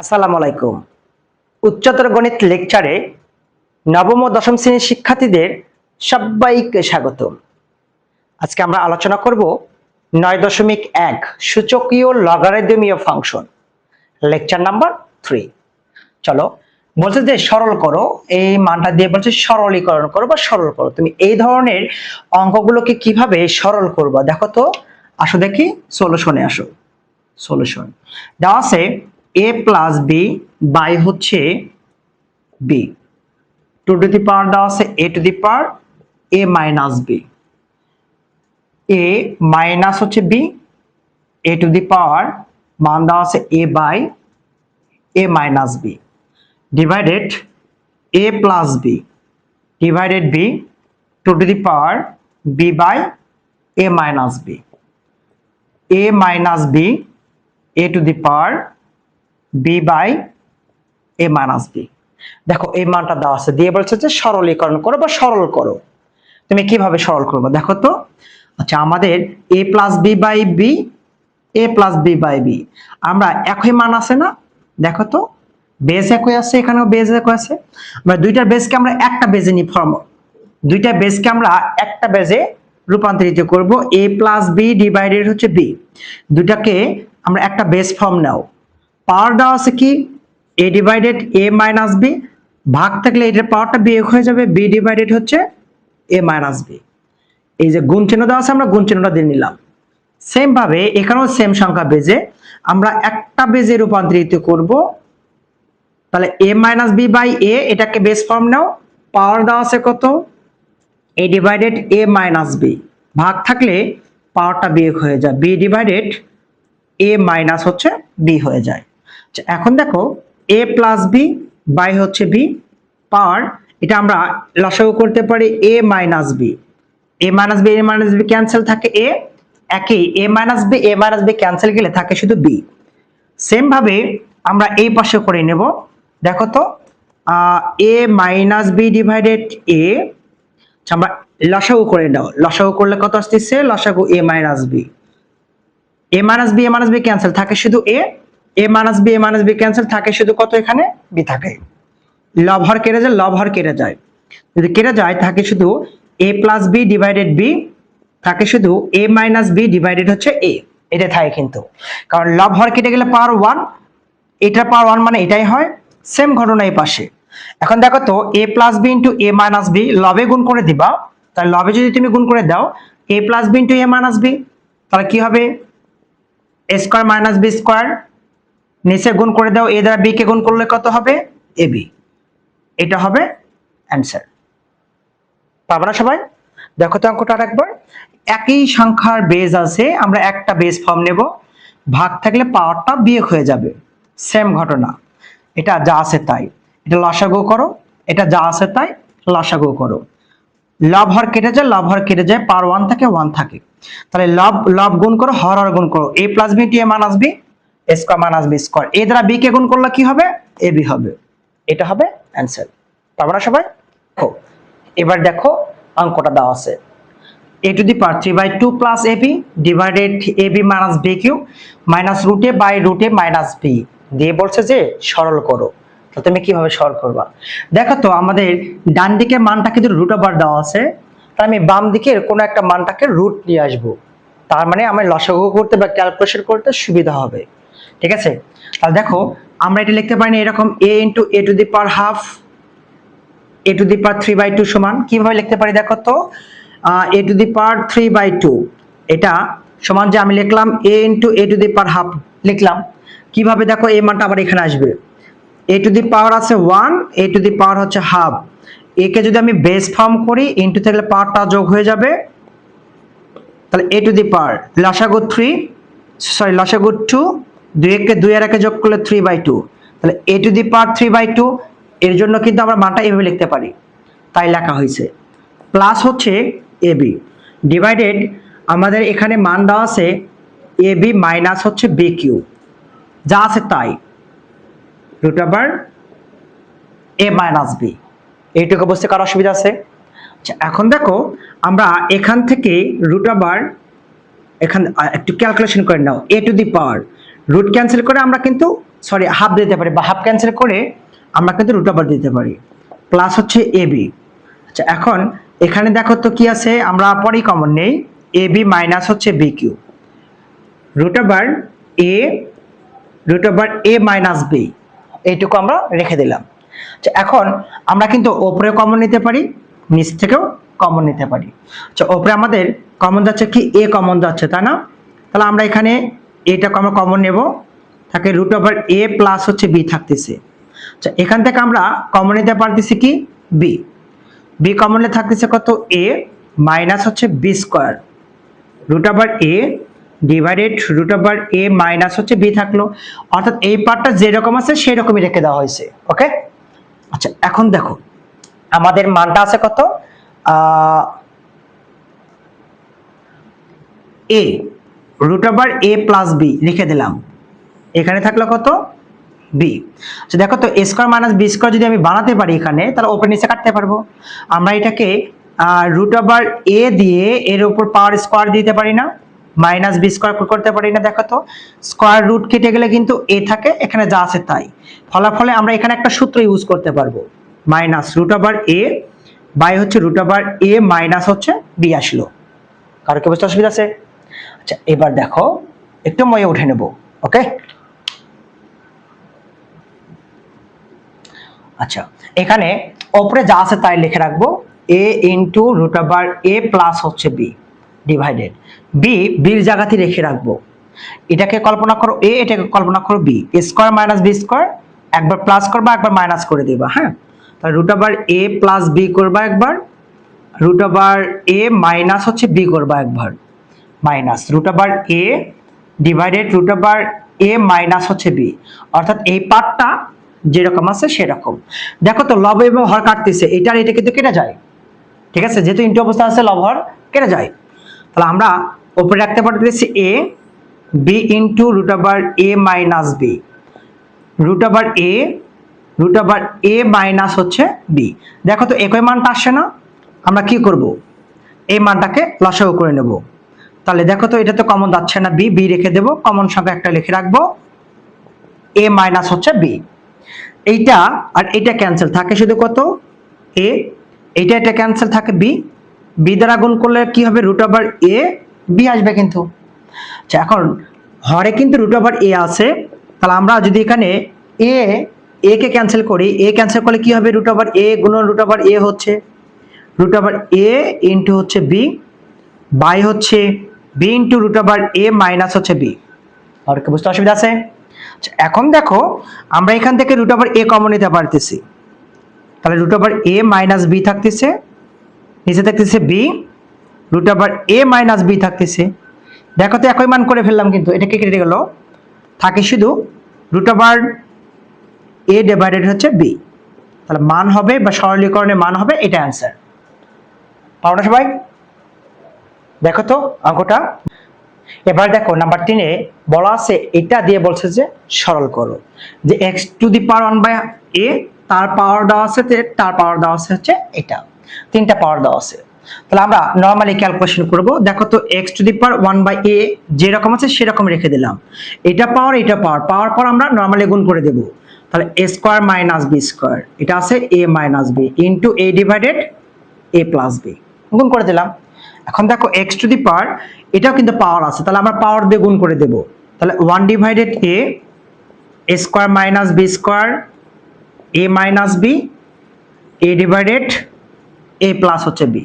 আসসালামু আলাইকুম। উচ্চতর গণিত লেকচারে নবম ও দশম শ্রেণির শিক্ষার্থীদের সবাইকে স্বাগতম। আজকে আমরা আলোচনা করব নয় দশমিক এক সূচকীয় লগারিদমীয় ফাংশন, লেকচার নাম্বার থ্রি। চলো, বলছে যে সরল করো, এই মানটা দিয়ে বলছে সরলীকরণ করো বা সরল করো। তুমি এই ধরনের অঙ্কগুলোকে কীভাবে সরল করবা? দেখো তো, আসো দেখি সলিউশনে আসো। সলিউশন দেওয়া আছে এ প্লাস বি বাই হচ্ছে B to to the power দেওয়া আছে A to the power A minus B A minus হচ্ছে B A to the power মান দেওয়া আছে A by A minus B divided A plus B divided B to to the power B by A minus B a minus b, a to the power b by a minus B দেখো এই মানটা দেওয়া আছে, দিয়ে বলছে যে সরলীকরণ করো বা সরল করো। তুমি কীভাবে সরল করবে? দেখো তো। আচ্ছা আমাদের A plus B by B A plus B by B আমরা একই মান আছে না? দেখো তো। বেজ একই আছে, এখানেও বেজ একই আছে। আমরা দুইটার বেজকে আমরা একটা বেজে নিই ফর্ম দুইটা বেজকে আমরা একটা বেজে রূপান্তরিত করব। এ প্লাস বি ডিভাইডেড হচ্ছে বি দুটাকে আমরা একটা বেস ফর্ম নাও। পাওয়ার দেওয়া আছে কি? A divided A minus B ভাগ থাকলে এটার পাওয়ারটা বিয়োগ হয়ে যাবে বি ডিভাইডেড হচ্ছে এ মাইনাস বি এই যে গুণ চিহ্ন দেওয়া আছে, আমরা গুণ চিহ্নটা দিয়ে নিলাম। সেম ভাবে এখানেও সেম সংখ্যা বেজে আমরা একটা বেজে রূপান্তরিত করব। তাহলে A minus B by A এটাকে বেস ফর্ম নাও। পাওয়ার দেওয়া আছে কত? A divided A minus B ভাগ থাকলে পাওয়ারটা বিয়োগ হয়ে যায়। বি ডিভাইডেড এ মাইনাস হচ্ছে বি হয়ে যায়। এখন দেখো এ প্লাস বি বাই হচ্ছে বি পাওয়ার এটা আমরা লসাগু করতে পারি A minus B A minus B A minus B cancel থাকে এ একই A minus B A minus B cancel গেলে থাকে শুধু বি সেম ভাবে আমরা এই পাশে করে নেব। দেখো তো A minus B divided A আচ্ছা, আমরা লসাগু করে নাও। লসাগু করলে কত আসতেছে? লসাগু a minus b a minus b a minus b cancel থাকে শুধু a a minus b a minus b cancel থাকে শুধু কত এখানে? বি থাকে। লব হর কেটে যায় লব হর কেটে যায়। যদি কেটে যায়, থাকে শুধু a plus b divided b থাকে শুধু এ মাইনাস বি ডিভাইডেড হচ্ছে এ এটা থাকে কিন্তু। কারণ লব হর কেটে গেলে পাওয়ার ওয়ান এটা পাওয়ার ওয়ান মানে এটাই হয় সেম ঘটনা এই পাশে। এখন দেখো তো a plus b into a minus b লবে গুণ করে দিবা। তাহলে লবে যদি তুমি গুণ করে দাও a plus b into a minus b তাহলে কি হবে? A square minus b square নিচে গুণ করে দাও, এ দ্বারা বি কে গুণ করলে কত হবে? এ বি এটা হবে অ্যান্সার পাবো না সবাই? দেখো তো অঙ্কটা একবার একই সংখ্যার বেজ আছে, আমরা একটা বেজ ফর্ম নেব। ভাগ থাকলে পাওয়ারটা বিয়োগ হয়ে যাবে। সেম ঘটনা। এটা যা আছে তাই। এটা লসাগু করো। এটা যা আছে তাই, লসাগু করো। লব হর কেটে যায়, লব হর কেটে যায় পার ওয়ান থাকে ওয়ান থাকে। তাহলে লব লব গুণ করো, হর হর গুণ করো। A plus b T a minus b square minus b square a দ্বারা বি কে গুণ করলে কি হবে? এ বি হবে। এটা হবে অ্যান্সার পারব না সবাই দেখো এবার দেখো অঙ্কটা দেওয়া আছে। A to the power 3 by 2 plus ab divided ab minus bq minus root a by root a minus b দিয়ে বলছে যে, সরল করো। তো তুমি কীভাবে সরল করবা? দেখো তো, আমাদের ডান দিকে মানটা কিন্তু রুট ওভার দেওয়া আছে। তার আমি বাম দিকের কোনো একটা মানটাকে রুট নিয়ে আসব। তার মানে আমার লসাগু করতে বা ক্যালকুলেশন করতে সুবিধা হবে। ঠিক আছে? তাহলে দেখো, আমরা এটা লিখতে পারি না এরকম a into a to the power half a to the power three by two সমান। কীভাবে লিখতে পারি দেখো তো? A to the power three by two এটা সমান যে আমি লিখলাম a into a to the power half লিখলাম। কীভাবে দেখো এই মানটা আবার এখানে আসবে। এ টু দি পাওয়ার আছে ওয়ান এ টু দি পাওয়ার হচ্ছে হাফ একে যদি আমি বেস ফর্ম করি ইন্টু থাকলে পাওয়ারটা যোগ হয়ে যাবে। তাহলে এ টু দি পাওয়ার লসাগু থ্রি সরি লসাগু টু দুই একে দুই আর একে যোগ করলে থ্রি বাই টু তাহলে a to the power three by two এর জন্য কিন্তু আমরা মানটা এভাবে লিখতে পারি। তাই লেখা হয়েছে। প্লাস হচ্ছে এ বি ডিভাইডেড আমাদের এখানে মান দেওয়া আছে এ বি মাইনাস হচ্ছে বি কিউ যা আছে তাই। Root over a minus b এইটুকু বুঝতে কারও অসুবিধা আছে? আচ্ছা এখন দেখো, আমরা এখান থেকে রুট ওভার এখান একটু ক্যালকুলেশন করে নাও। A to the power root cancel করে আমরা কিন্তু সরি হাফ দিতে পারি বা হাফ ক্যান্সেল করে আমরা কিন্তু রুট ওভার দিতে পারি। প্লাস হচ্ছে এ বি আচ্ছা এখন এখানে দেখো তো কি আছে, আমরা পরেই কমন নেই। এ বি মাইনাস হচ্ছে b q root over a root over a minus b এইটুকু আমরা রেখে দিলাম। আচ্ছা এখন আমরা কিন্তু ওপরে কমন নিতে পারি, নিচ থেকেও কমন নিতে পারি। আচ্ছা ওপরে আমাদের কমন যাচ্ছে কি? এ কমন যাচ্ছে, তাই না? তাহলে আমরা এখানে এটা আমরা কমন নেব। থাকে রুট ওভার এ প্লাস হচ্ছে বি থাকতেছে। আচ্ছা এখান থেকে আমরা কমন নিতে পারতেছি কি? বি বি কমনে থাকতেছে কত? এ মাইনাস হচ্ছে b square root over a divided root over a minus হচ্ছে বি থাকল। অর্থাৎ এই পার্টটা যেরকম আছে সেই রকমই রেখে দেওয়া হয়েছে। ওকে আচ্ছা এখন দেখো, আমাদের মানটা আছে কত? A root over a plus b লিখে দিলাম। এখানে থাকল কত? বি আচ্ছা দেখো তো a square minus b square যদি আমি বানাতে পারি এখানে, তাহলে ওপর নিচে কাটতে পারব। আমরা এটাকে রুট ওভার এ দিয়ে এর উপর পাওয়ার স্কোয়ার দিতে পারি না মাইনাস বি স্কোয়ার করতে পারি না, দেখো তো। স্কোয়ার রুট কেটে গেলে কিন্তু এ থাকে, এখানে যা আছে তাই। ফলাফলে আমরা এখানে একটা সূত্র ইউজ করতে পারব minus root over a by হচ্ছে রুট ওভার এ মাইনাস হচ্ছে বি আসলো। কারও কি বুঝতে অসুবিধা আছে? আচ্ছা এবার দেখো, একটু ময়ে উঠে নেব ওকে আচ্ছা এখানে ওপরে যা আছে তাই লিখে রাখব a into root over a plus হচ্ছে বি ডিভাইডেড বি বির জায়গাতে রেখে রাখব। এটাকে কল্পনা করো এ এটাকে কল্পনা করো b square minus b square একবার প্লাস করবা, একবার মাইনাস করে দিবা হ্যাঁ? তাহলে root over a plus b করবা একবার রুট ওভার এ মাইনাস হচ্ছে বি করবা একবার। Minus root over a divided root over a minus হচ্ছে বি অর্থাৎ এই পার্টটা যেরকম আছে সেরকম। দেখো তো লব এবং হর কাটতেছে, এটার এটা কিন্তু কেটে যায়। ঠিক আছে? যেহেতু ইন্টু অবস্থা আছে, লব হর কেটে যায়। তাহলে আমরা ওপরে রাখতে পারতেছি a b into root over a minus b root over a root over a minus হচ্ছে বি দেখো তো একই মানটা আসছে না? আমরা কি করব? এই মানটাকে লসাগু করে নেব। তাহলে দেখো তো, এটা তো কমন যাচ্ছে না বি বি রেখে দেব কমন সংখ্যা একটা লিখে রাখব। এ মাইনাস হচ্ছে বি এইটা, আর এটা ক্যান্সেল থাকে শুধু কত? এ এইটা, এটা ক্যান্সেল থাকে বি বি দ্বারা গুণ করলে কি হবে? রুট ওভার এ বি আসবে কিন্তু। আচ্ছা এখন হরে কিন্তু রুট ওভার এ আছে। তাহলে আমরা যদি এখানে এ এ কে ক্যান্সেল করি এ ক্যান্সেল করলে কি হবে? রুট ওভার এ গুণন রুট ওভার এ হচ্ছে। রুট ওভার এ ইন্টু হচ্ছে বি বাই হচ্ছে b into root over a minus হচ্ছে বি আর বুঝতে অসুবিধা আছে? আচ্ছা, এখন দেখো আমরা এখান থেকে রুট ওভার এ কমন নিতে পারতেছি। তাহলে root over a minus b থাকতেছে। নিচে থাকতেছে b root over a minus b থাকতেছে। দেখো তো একই মান করে ফেললাম কিন্তু এটা কে কেটে গেল? থাকে শুধু রুট ওভার এ ডিভাইডেড হচ্ছে বি তাহলে মান হবে বা সরলীকরণের মান হবে এটা অ্যান্সার পারো না সবাই? দেখো তো অঙ্কটা। এবার দেখো, নাম্বার তিনে বলা আছে, এটা দিয়ে বলছে যে সরল করো। যে x to the power one by a তার পাওয়ার দেওয়া আছে তার পাওয়ার দেওয়া আছে হচ্ছে এটা। তিনটা পাওয়ার দেওয়া আছে। তাহলে আমরা নর্মালি ক্যালকুলেশন করব। দেখো তো x to the power one by a যেরকম আছে সেরকম রেখে দিলাম। এটা পাওয়ার এটা পাওয়ার পাওয়ার পর আমরা নর্মালি গুণ করে দেব। তাহলে a square minus b square এটা আছে a minus b into a divided a plus b গুণ করে দিলাম। এখন দেখো এক্স টু দি পাওয়ার এটাও কিন্তু পাওয়ার আছে, তাহলে আমরা পাওয়ার দিয়ে গুণ করে দেব। তাহলে one divided a square minus b square a minus b a divided a plus হচ্ছে বি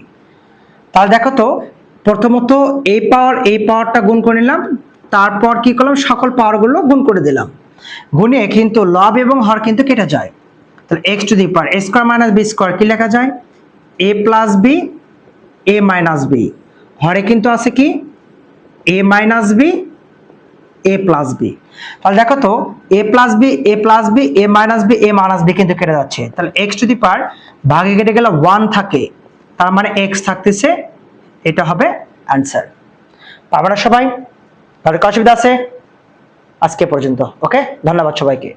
তাহলে দেখো তো, প্রথমত এই পাওয়ার এই পাওয়ারটা গুণ করে নিলাম, তারপর কি করলাম, সকল পাওয়ারগুলো গুণ করে দিলাম। গুণে কিন্তু লব এবং হর কিন্তু কেটে যায়। তাহলে x to the power a square minus b square কি লেখা যায়? A plus b a minus b হরে কিন্তু আছে কি? A minus b a plus b তাহলে দেখো তো a plus b a plus b a minus b a minus b কিন্তু কেটে যাচ্ছে। তাহলে এক্স টু দি পাওয়ার ভাগে কেটে গেলে ওয়ান থাকে। তার মানে এক্স থাকতেছে, এটা হবে অ্যান্সার পারবে না সবাই কি অসুবিধা আছে? আজকে পর্যন্ত ওকে ধন্যবাদ সবাইকে।